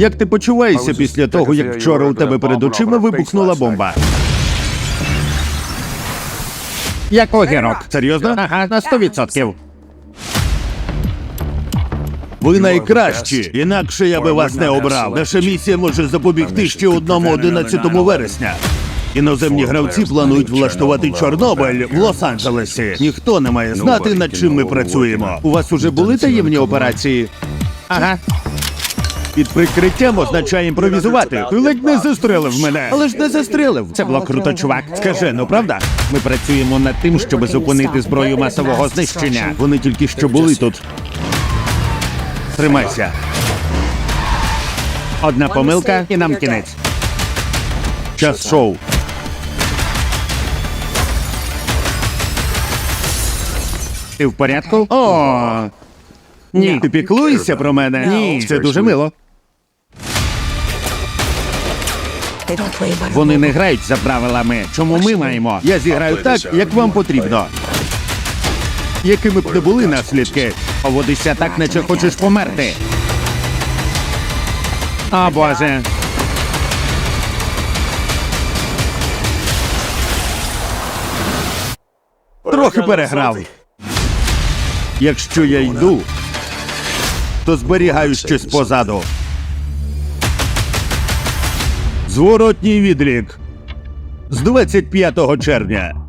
Як ти почуваєшся після того, як вчора у тебе перед очима вибухнула бомба? Як огірок. Серйозно? Ага, на 100%. Ви найкращі, інакше я би вас не обрав. Наша місія може запобігти ще одному 11 вересня. Іноземні гравці планують влаштувати Чорнобиль в Лос-Анджелесі. Ніхто не має знати, над чим ми працюємо. У вас уже були таємні операції? Ага. Під прикриттям означає імпровізувати. Ти ледь не застрелив мене. Але ж не застрелив. Це було круто, чувак. Скажи, ну правда? Ми працюємо над тим, щоб зупинити зброю масового знищення. Вони тільки що були тут. Тримайся. Одна помилка і нам кінець. Час шоу. Ти в порядку? О! Ні. Ти піклуєшся про мене? Ні. Це дуже мило. Вони не грають за правилами. Чому ми маємо? Я зіграю так, як вам потрібно. Якими б не були наслідки, поводишся так, наче хочеш померти. О, Боже. Трохи переграв. Якщо я йду, то зберігаю щось позаду. Зворотній відлік з 25 червня.